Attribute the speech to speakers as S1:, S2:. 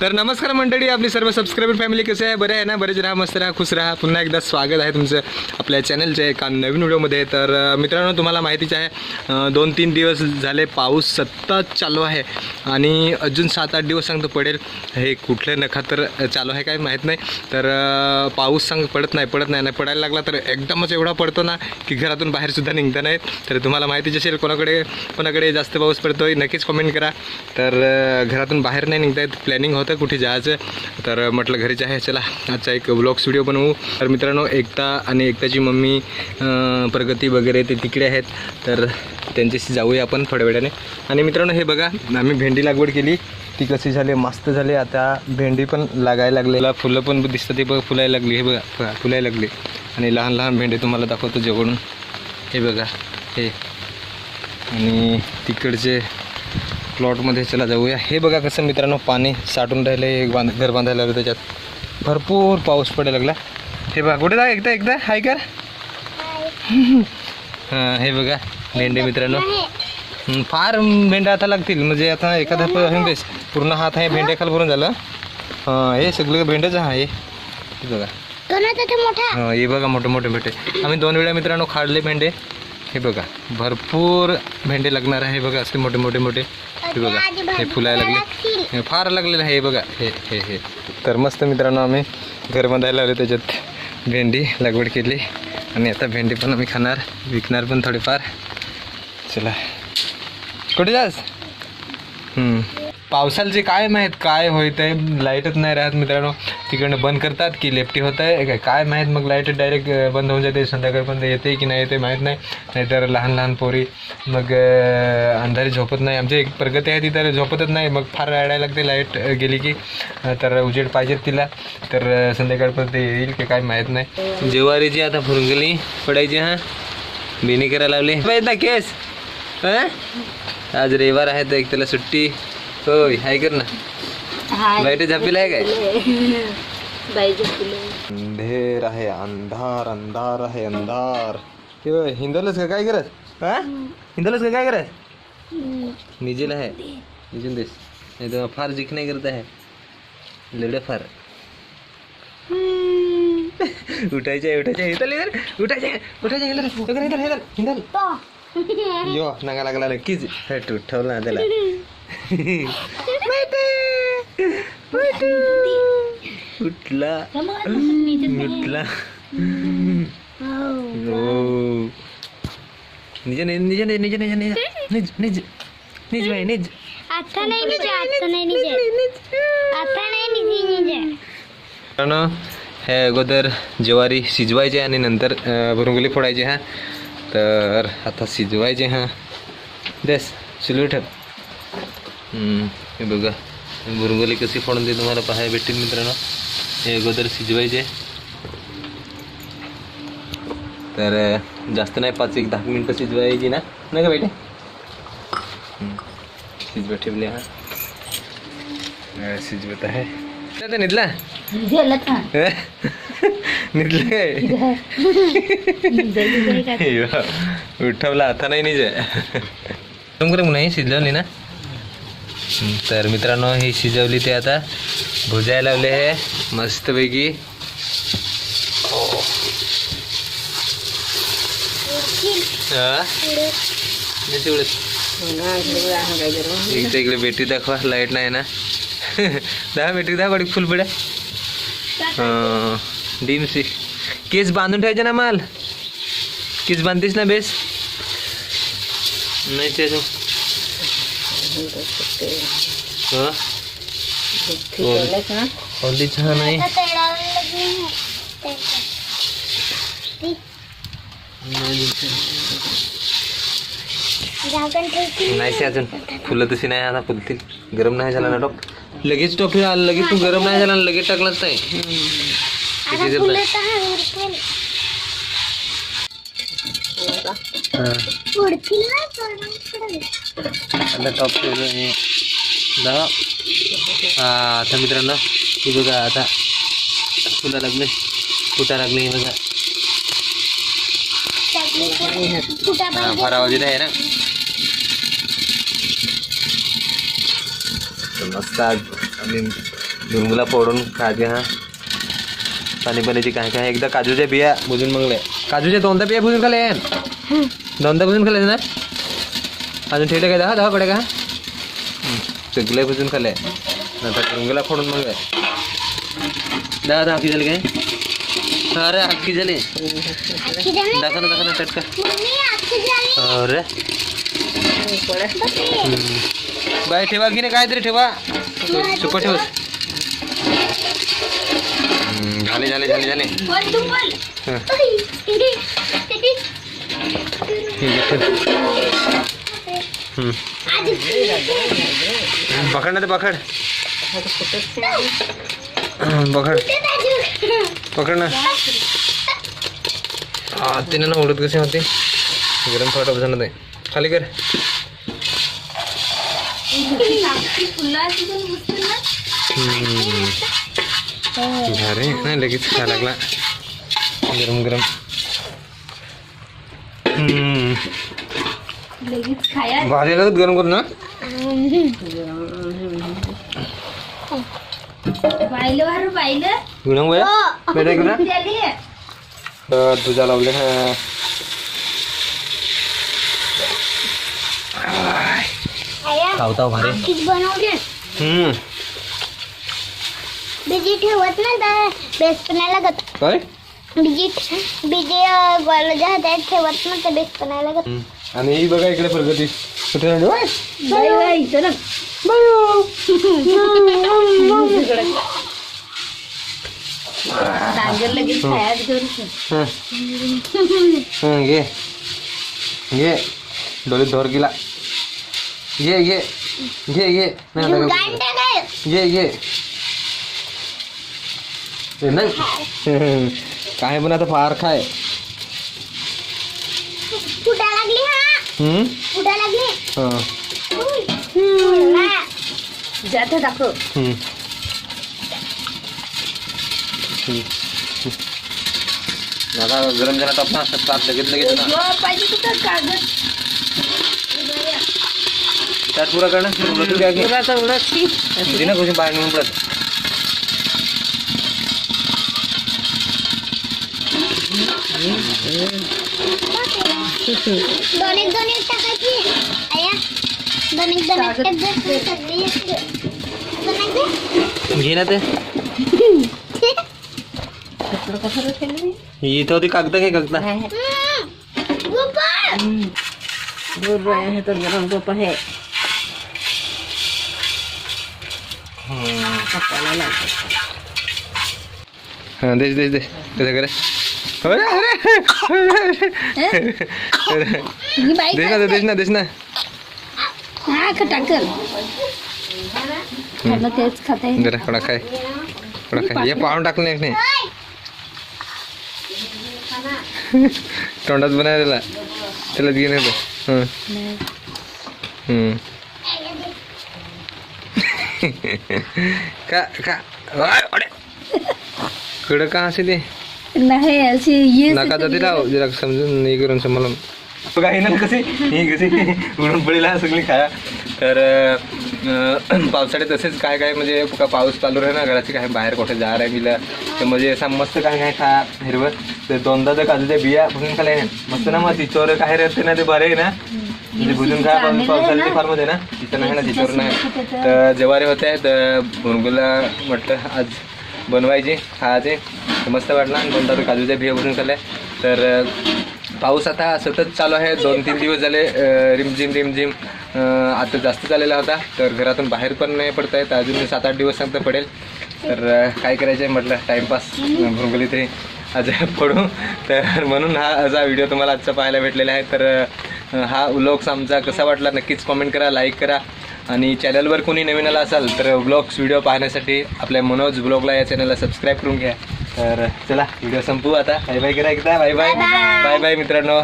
S1: तर नमस्कार मंडळी आपली सर्व सबस्क्रायबर फॅमिली कसे आहे? बरे आहे ना? बरेच राहा मस्त राहा खुश राहा. पुन्हा एकदा स्वागत आहे तुमचं आपल्या चॅनलच्या एका नवीन व्हिडिओमध्ये. तर मित्रांनो तुम्हाला माहितीच आहे दोन तीन दिवस झाले पाऊस सतत चालू आहे. आणि अजून सात आठ दिवस सांगतो पडेल हे कुठले नखातर चालू आहे काय माहीत नाही. तर पाऊस सांग पडत नाही पडत नाही. नाही पडायला लागला तर एकदमच एवढा पडतो ना की घरातून बाहेरसुद्धा निघता नाही. तर तुम्हाला माहितीच असेल कोणाकडे कोणाकडे जास्त पाऊस पडतोय नक्कीच कमेंट करा. तर घरातून बाहेर नाही निघता येत प्लॅनिंग होतं कुठे जायचं? तर म्हटलं घरीच आहे चला. आजचा एक ब्लॉग्स व्हिडिओ बनवू. तर मित्रांनो एकता आणि एकताची मम्मी प्रगती वगैरे ते तिकडे आहेत. तर त्यांच्याशी जाऊया आपण थोड्या वेळाने. आणि मित्रांनो हे बघा आम्ही भेंडी लागवड केली. ती कशी झाली? मस्त झाली. आता भेंडी पण लागायला लागलेला फुलं पण दिसतं ते बघा फुलायला लागली. हे बघा फुलायला लागली. आणि लहान लहान भेंडी तुम्हाला दाखवतो जवळून हे बघा हे. आणि तिकडचे प्लॉटमध्ये चला जाऊया. हे बघा कसं मित्रांनो पाणी साठून राहिलं आहे बांध घर बांधायला लागलं त्याच्यात. भरपूर पाऊस पडायला लागला. हे बघा कुठे जा एकदा एकदा? हाय कर. हां हे बघा भेंडे मित्रांनो. हं, फार भेंड्या आता लागतील. म्हणजे आता एखादा हे बेस पूर्ण हात आहे भेंड्या खाल भरून झालं. हां हे सगळं भेंडेच आहे. हे बघा.
S2: मोठा
S1: हां हे बघा मोठे मोठे भेंडे. आम्ही दोन वेळा मित्रांनो खाडले भेंडे. हे बघा भरपूर भेंडे लागणार आहे बघा असे मोठे मोठे मोठे. हे बघा हे फुलायला लागले. हे फार लागलेलं आहे हे बघा हे हे हे. तर मस्त मित्रांनो आम्ही घर बांधायला लावले त्याच्यात भेंडी लागवड केली. आणि आता भेंडी पण आम्ही खाणार विकणार पण थोडेफार. चला. कुठे जास? हम्म. काय माहीत काय होत आहे लाईटच नाही राहत मित्रांनो. तिकडनं बंद करतात की लेफ्टी होत आहे काय काय माहीत मग लाइट डायरेक्ट बंद होऊन जाते. संध्याकाळपर्यंत येते की नाही येते माहीत नाही. नाहीतर लहान लहान पोरी मग अंधारी झोपत नाही. आमची एक प्रगती आहे ती तर झोपतच नाही. मग फार रडायला लागते लाइट गेली की. तर उजेड पाहिजेत तिला. तर संध्याकाळपर्यंत येईल की काय माहीत नाही. जेवारीची आता फुरंगली पडायची हां? बिनी करायला लावली. माहीत ना केस. हां आज रविवार आहे तर एक त्याला सुट्टी. होय हाय कर ना. लाइट झापीला आहे काय? अंधेर आहे अंधार अंधार आहे अंधार. हे बघ, हिंदवलंच का? काय करत? हा? हिंदवलंच का? काय करत? निजेल आहे. निजून देस. नाही तर फार जिक नाही करत आहे. लढे फार. उठायचे उठायचे हिंदल हिंदल. उठायचे उठायचे हिंदल. हिंदल हिंदल हिंदल. यो नागा लागला हट उठवलं ना त्याला. उठला उठला हो निज निज निज निज निज निज निज निज निज भाई निज
S2: आता नाही निजे आता नाही निजे आता नाही निजे निजे
S1: मित्रांनो हे अगोदर ज्वारी शिजवायचे आणि नंतर भुरंगुली फोडायचे हा तर आता शिजवायचे हा देस शिलवी ठेव हे बघा भुरंगुली कशी फोडून ते तुम्हाला पाहायला भेटतील मित्रांनो हे अगोदर शिजवायचे तर अं, जास्त नाही पाच एक दहा मिनटं शिजवायची ना नाही का बेटे हम्म, शिजवत ठेवले हा अं, शिजवत आहे आता निघला निघलं काय उठवला आता नाही निजे गरम नाही शिजवली ना हं, तर मित्रांनो ही शिजवली ते आता. भुजायला लावले आहे मस्तपैकी. इकडे इकडे बेटी दाखवा लाइट नाही ना. दहा बेटी दाखवा फुल पड्या डीम सी केस बांधून ठेवायचे ना माल? केस बांधतेस ना बेस? नाही ते अजून. हं? नाही नाही ते अजून फुलं तशी नाही आता फुलतील गरम नाही झाला ना टॉप लगेच टॉप लगेच तू गरम नाही झाला ना लगेच टाकलाच नाही किती जर नाही. हाँ. आता मित्रांनो हे बघा आता. फुला लागले. फुटा लागले हे बघा. हा फार आवाज येत आहे ना. मस्त आज आम्ही डुंगला फोडून खायचे हा. पाणी पाण्याची काय काय एकदा काजूच्या बिया भुजून मगले काजूच्या दोनदा बिया भुजून खाले दोनदा भुजून खाले ना अजून ठेवले काय दहा दहा कडे का सगळे भुजून खाले नंतर डुंगला फोडून मग दहा दहा हाकी झाले काय अरे झाले
S2: आखी झाली
S1: दाखवा ना दाखवा ना चटका अरे बाय ठेवा की नाही ठेव झाले झाले झाले झाले
S2: बोल तू बोल
S1: हं.
S2: ओय, इडी, इडी.
S1: ठीक आहे, ठेव. हम्म.
S2: आधी
S1: पकड ना ते पकड हं, पकड
S2: कुठे राजू?
S1: पकड ना हा तिने ना उडत कशी होती गरम फाट बसणं ते खाली कर हम्म. भारी नाही लगेच खा लागला गरम गरम.
S2: खाया.
S1: भारी लागत गरम करून ना. तुझ्या लावले हा. खावता भारी. हम्म.
S2: बिजी ठेवत ना बेस्ट नाही लागत.
S1: काय?
S2: बिजी बिजी ज्या हातात ठेवत ना तर बेस्ट नाही लागत.
S1: हम्म. आणि ही बघा इकडे प्रगती. कुठे!
S2: लगेच घेऊन.
S1: हं. हं, घे. घे. डोलीत धोर गेला. घे घे. घे घे. नाही घे घे. नाही. काय पण आता फार खाय
S2: फुटा लागली हा
S1: हम्म
S2: फुटा लागली
S1: हं.
S2: जाते दाखव
S1: हम्म. हम्म. आता गरम झाला तर आपण ताप लगेच लगेच ना.
S2: पाहिजे तुझं कागद
S1: त्यात पुरा कर ना उलटून घ्या की. दे ना कुठे बाहेर पडत
S2: दोन एक दोन एक टाकायची? आया दोन एक दोन एक टाकायची सगळी एक- दोन एक दे.
S1: घे ना ते इथं होती कागद घे कागद.
S2: हम्म. गोपाळ.
S1: हां देश देश दे कसं करे अरे अरे. अरे
S2: ही बाई
S1: देश ना देश ना
S2: हा का टाकल? खायला तेच खाते
S1: जरा थोडा खाय. थोडा खाय. हे पाहून टाकलं नाही तोंडात बनायला त्याला. घे नाही हं हं. का का. कडं का असे ते
S2: नाही अशी ये
S1: नका जाते राव जरा समजून नाही करून समजून. बघा ही ना कशी ही कशी उडून पडलेला सगळी खाया. तर अं, पावसाळ्यात तसेच काय काय म्हणजे का पाऊस चालू राही ना घराची काय बाहेर कुठे जा आहे मिला तर म्हणजे असं मस्त काय काय खा हिरवं. ते दोनदा तर काजूच्या बिया भुजून खाल्या ना मस्त ना मग तिच्यावर काय राहते ना ते बरे आहे ना. म्हणजे भुजून खा पण पावसाळ्याची फारमध्ये ना. तिथं नाही ना तिच्यावर नाही. तर. जवारी होते तर भुरगुला म्हटलं आज बनवायचे. खायचे मस्त वाटला. आणि कोणता तर काजूच्या बिया भरून खाल्ल्या तर पाऊस आता सतत चालू आहे. दोन तीन दिवस झाले रिमझिम रिमझिम आता जास्त झालेला होता. तर घरातून बाहेर पण नाही पडता येत. अजून सात आठ दिवस सांगता पडेल. तर काय करायचं आहे म्हटलं टाईमपास भृंगली तरी आज पडू. तर म्हणून हा असा व्हिडिओ तुम्हाला आजचा पाहायला भेटलेला आहे. तर हा उलोक्स आमचा कसा वाटला नक्कीच कॉमेंट करा लाईक करा. आणि चॅनलवर कोणी नवीन आला असाल तर ब्लॉग्स व्हिडिओ पाहण्यासाठी आपल्या मनोज ब्लॉगला या चॅनलला सबस्क्राईब करून घ्या. तर चला व्हिडिओ संपवू आता. बाय बाय करा एकदा. बाय बाय बाय बाय मित्रांनो.